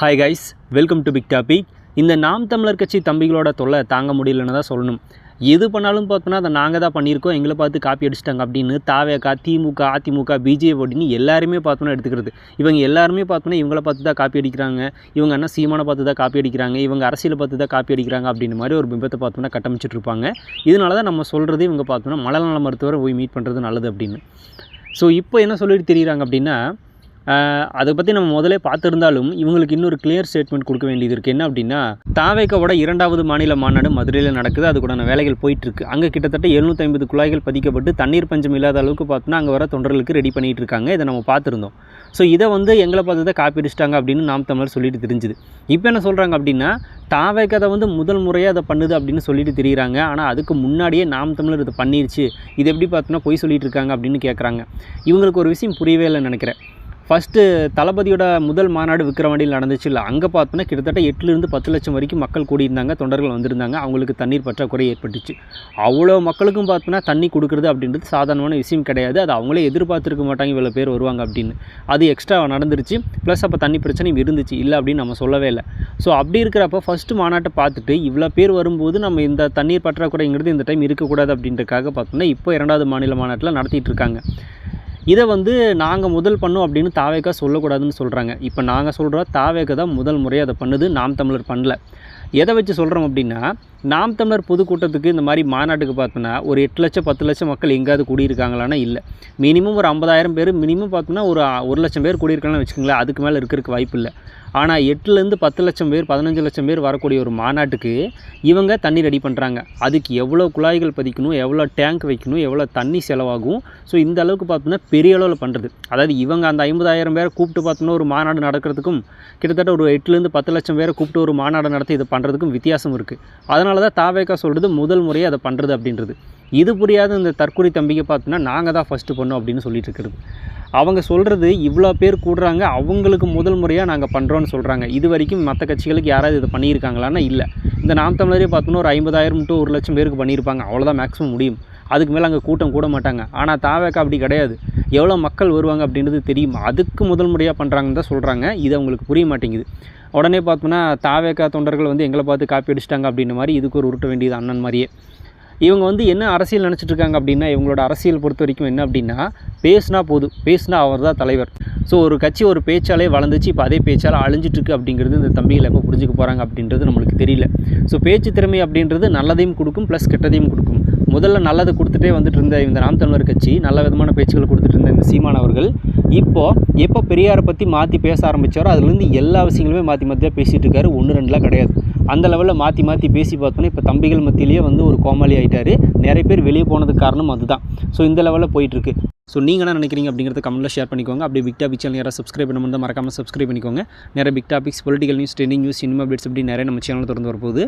Hi guys welcome to big topic இந்த நாம் தமிழர் கட்சி தம்பிகளோட தொல்லை தாங்க முடியலன்னு தான் சொல்லணும். எது பண்ணாலும் பார்த்தோன்னா அதை நாங்கள் தான் பண்ணியிருக்கோம். எங்களை பார்த்து காப்பி அடிச்சிட்டாங்க அப்படின்னு தாவேக்கா திமுக அதிமுக பிஜேபி அப்படின்னு எல்லாருமே பார்த்தோன்னா எடுத்துக்கிறது. இவங்க எல்லாருமே பார்த்தோன்னா இவங்கள பார்த்து தான் காப்பி அடிக்கிறாங்க. இவங்க என்ன சீமானை பார்த்து தான் காப்பி அடிக்கிறாங்க. இவங்க அரசியலை பார்த்து தான் காப்பி அடிக்கிறாங்க அப்படின்ற மாதிரி ஒரு பிம்பத்தை பார்த்தோன்னா கட்டமைச்சிட்டு இருப்பாங்க. இதனால தான் நம்ம சொல்கிறது இவங்க பார்த்தோன்னா மலநல மருத்துவரை போய் மீட் பண்ணுறது நல்லது அப்படின்னு. ஸோ இப்போ என்ன சொல்லிட்டு தெரியுறாங்க அப்படின்னா அதை பற்றி நம்ம முதலே பார்த்துருந்தாலும் இவங்களுக்கு இன்னொரு கிளியர் ஸ்டேட்மெண்ட் கொடுக்க வேண்டியது இருக்குது என்ன அப்படின்னா தாவேக்காவோட இரண்டாவது மாநில மாநாடு மதுரையில் நடக்குது. அதுக்கூடான வேலைகள் போயிட்டுருக்கு. அங்கே கிட்டத்தட்ட 750 ஐம்பது குழாய்கள் பதிக்கப்பட்டு தண்ணீர் பஞ்சம் இல்லாத அளவுக்கு பார்த்தோன்னா அங்கே வர தொண்டர்களுக்கு ரெடி பண்ணிகிட்டு இருக்காங்க. இதை நம்ம பார்த்துருந்தோம். ஸோ இதை வந்து எங்களை பார்த்து தான் காப்பி அடிச்சிட்டாங்க அப்படின்னு நாம் தமிழர் சொல்லிட்டு தெரிஞ்சுது. இப்போ என்ன சொல்கிறாங்க அப்படின்னா தாவேக்கு அதை வந்து முதல் முறையாக அதை பண்ணுது அப்படின்னு சொல்லிட்டு தெரியுறாங்க. ஆனால் அதுக்கு முன்னாடியே நாம் தமிழர் இதை பண்ணிருச்சு. இது எப்படி பார்த்தோன்னா பொய் சொல்லிட்டு இருக்காங்க அப்படின்னு கேட்குறாங்க இவங்களுக்கு ஒரு விஷயம் புரியவே இல்லைன்னு நினைக்கிறேன். ஃபஸ்ட்டு தளபதியோட முதல் மாநாடு விக்கிரவாண்டியில் நடந்துச்சு. இல்லை அங்கே பார்த்தோன்னா கிட்டத்தட்ட எட்டுலேருந்து பத்து லட்சம் வரைக்கும் மக்கள் கூடியிருந்தாங்க தொண்டர்கள் வந்திருந்தாங்க. அவங்களுக்கு தண்ணீர் பற்றாக்குறை ஏற்பட்டுச்சு. அவ்வளோ மக்களுக்கும் பார்த்தோன்னா தண்ணி கொடுக்குறது அப்படின்றது சாதாரணமான விஷயம் கிடையாது. அது அவங்களே எதிர்பார்த்துருக்க மாட்டாங்க இவ்வளோ பேர் வருவாங்க அப்படின்னு. அது எக்ஸ்ட்ரா நடந்துருச்சு. ப்ளஸ் அப்போ தண்ணி பிரச்சனையும் இருந்துச்சு. இல்லை அப்படின்னு நம்ம சொல்லவே இல்லை. ஸோ அப்படி இருக்கிறப்ப ஃபஸ்ட்டு மாநாட்டை பார்த்துட்டு இவ்வளோ பேர் வரும்போது நம்ம இந்த தண்ணீர் பற்றாக்குறைங்கிறது இந்த டைம் இருக்கக்கூடாது அப்படின்றதுக்காக பார்த்தோன்னா இப்போ இரண்டாவது மாநில மாநாட்டில் நடத்திட்டு இருக்காங்க. இதை வந்து நாங்கள் முதல் பண்ணோம் அப்படின்னு தாவேக்கா சொல்லக்கூடாதுன்னு சொல்கிறாங்க இப்போ நாங்கள் சொல்கிறோம் தாவேக்கா தான் முதல் முறையாக அதை பண்ணுது. நாம் தமிழர் பண்ணல. எதை வச்சு சொல்கிறோம் அப்படின்னா நாம் தமிழர் பொதுக்கூட்டத்துக்கு இந்த மாதிரி மாநாட்டுக்கு பார்த்தோன்னா ஒரு எட்டு லட்சம் பத்து லட்சம் மக்கள் எங்கேயாவது கூடியிருக்காங்களான்னா இல்லை. மினிமம் ஒரு ஐம்பதாயிரம் பேர் மினிமம் பார்த்தோன்னா ஒரு ஒரு லட்சம் பேர் கூடியிருக்காங்கன்னு வச்சுக்கோங்களேன். அதுக்கு மேலே இருக்கிறதுக்கு வாய்ப்பு இல்லை. ஆனால் எட்டுலேருந்து பத்து லட்சம் பேர் பதினஞ்சு லட்சம் பேர் வரக்கூடிய ஒரு மாநாட்டுக்கு இவங்க தண்ணி ரெடி பண்ணுறாங்க அதுக்கு எவ்வளோ குழாய்கள் பதிக்கணும் எவ்வளோ டேங்க் வைக்கணும் எவ்வளோ தண்ணி செலவாகும். ஸோ இந்த அளவுக்கு பார்த்தோன்னா பெரிய அளவில் பண்ணுறது அதாவது இவங்க அந்த ஐம்பதாயிரம் பேரை கூப்பிட்டு பார்த்தோன்னா ஒரு மாநாடு நடக்கிறதுக்கும் கிட்டத்தட்ட ஒரு எட்டுலேருந்து பத்து லட்சம் பேரை கூப்பிட்டு ஒரு மாநாடு நடத்தி இதை பண்ணுறதுக்கும் வித்தியாசம் இருக்குது அதனால தான் தாவேக்கா சொல்கிறது முதல் முறையாக அதை பண்ணுறது அப்படின்றது. இது புரியாத இந்த தற்கொலை தம்பிக்கு பார்த்தோன்னா நாங்கள் தான் ஃபஸ்ட்டு பண்ணோம் அப்படின்னு சொல்லிட்டு இருக்கிறது. அவங்க சொல்கிறது இவ்வளோ பேர் கூடுறாங்க அவங்களுக்கு முதல் முறையாக நாங்கள் பண்ணுறோன்னு சொல்கிறாங்க இது வரைக்கும் மற்ற கட்சிகளுக்கு யாராவது இதை பண்ணியிருக்காங்களான்னா இல்லை. இந்த நாம் தமிழரே பார்த்தோன்னா ஒரு ஐம்பதாயிரம் டு ஒரு லட்சம் பேருக்கு பண்ணியிருப்பாங்க. அவ்வளோதான் மேக்ஸிமம் முடியும். அதுக்கு மேலே அங்கே கூட்டம் கூட மாட்டாங்க. ஆனால் தாவேக்கா அப்படி கிடையாது. எவ்வளோ மக்கள் வருவாங்க அப்படின்றது தெரியும். அதுக்கு முதல் முறையாக பண்ணுறாங்கன்னு தான் சொல்கிறாங்க இது அவங்களுக்கு புரிய மாட்டேங்குது. உடனே பார்த்தோம்னா தாவேக்கா தொண்டர்கள் வந்து எங்களை பார்த்து காப்பி அடிச்சிட்டாங்க அப்படின்ற மாதிரி இதுக்கு ஒரு உருட்ட வேண்டியது அண்ணன் மாதிரியே. இவங்க வந்து என்ன அரசியல் நினச்சிட்டு இருக்காங்க அப்படின்னா இவங்களோட அரசியல் பொறுத்த வரைக்கும் என்ன அப்படின்னா பேசுனா போதும் பேசுனா அவர் தான் தலைவர். ஸோ ஒரு கட்சி ஒரு பேச்சாலே வளர்ந்துச்சு இப்போ அதே பேச்சால் அழிஞ்சிட்டுருக்கு அப்படிங்கிறது இந்த தம்பிகள் எப்போ புரிஞ்சுக்க போகிறாங்க அப்படின்றது நம்மளுக்கு தெரியல. ஸோ பேச்சு திறமை அப்படின்றது நல்லதையும் கொடுக்கும் ப்ளஸ் கெட்டதையும் கொடுக்கும். முதல்ல நல்லது கொடுத்துட்டே வந்துட்டு இருந்த இந்த நாம் தமிழர் கட்சி நல்ல விதமான பேச்சுக்களை கொடுத்துட்டு இருந்த இந்த சீமான் அவர்கள் இப்போது எப்போ பெரியாரை பற்றி மாற்றி பேச ஆரம்பித்தாரோ அதுலேருந்து எல்லா விஷயங்களுமே மாற்றி மாற்றியாக பேசிகிட்டு இருக்காரு. ஒன்று ரெண்டுலாம் கிடையாது. அந்த லெவலில் மாற்றி மாற்றி பேசி பார்த்தோன்னா இப்போ தம்பிகள் மத்தியிலேயே வந்து ஒரு கோமாளி ஆகிட்டார் நிறைய பேர் வெளியே போனதுக்கு காரணம் அதுதான். ஸோ இந்த லெவலில் போயிட்டுருக்கு ஸோ நீங்கள் என்ன நினைக்கிறீங்க அப்படிங்கிறத கமெண்ட்டில் ஷேர் பண்ணிக்கோங்க. அப்படியே பிக் டாபிக் சேனல் யாராவது சப்ஸ்கிரைப் பண்ண முடிந்தால் மறக்காமல் சப்ஸ்கிரைப் பண்ணிக்கோங்க. நிறைய big topics political news trending news cinema updates அப்படி நிறைய நம்ம சேனல் திறந்து வரப்போகுது.